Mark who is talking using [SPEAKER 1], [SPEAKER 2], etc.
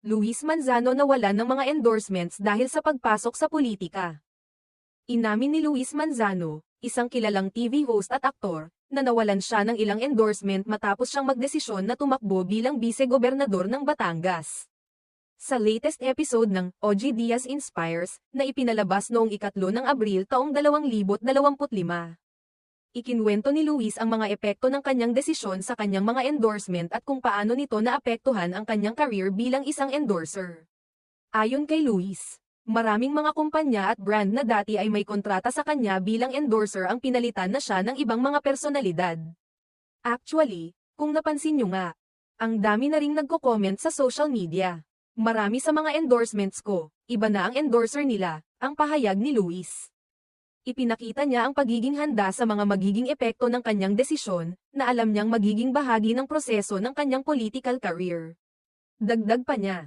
[SPEAKER 1] Luis Manzano nawalan ng mga endorsements dahil sa pagpasok sa politika. Inamin ni Luis Manzano, isang kilalang TV host at aktor, na nawalan siya ng ilang endorsement matapos siyang magdesisyon na tumakbo bilang vice-gobernador ng Batangas. Sa latest episode ng OG Diaz Inspires, na ipinalabas noong ikatlo ng Abril taong 2025. Ikinwento ni Luis ang mga epekto ng kanyang desisyon sa kanyang mga endorsement at kung paano nito naapektuhan ang kanyang career bilang isang endorser. Ayon kay Luis, maraming mga kumpanya at brand na dati ay may kontrata sa kanya bilang endorser ang pinalitan na siya ng ibang mga personalidad. Actually, kung napansin nyo nga, ang dami na ring nagko-comment sa social media. Marami sa mga endorsements ko, iba na ang endorser nila, ang pahayag ni Luis. Ipinakita niya ang pagiging handa sa mga magiging epekto ng kanyang desisyon, na alam niyang magiging bahagi ng proseso ng kanyang political career. Dagdag pa niya,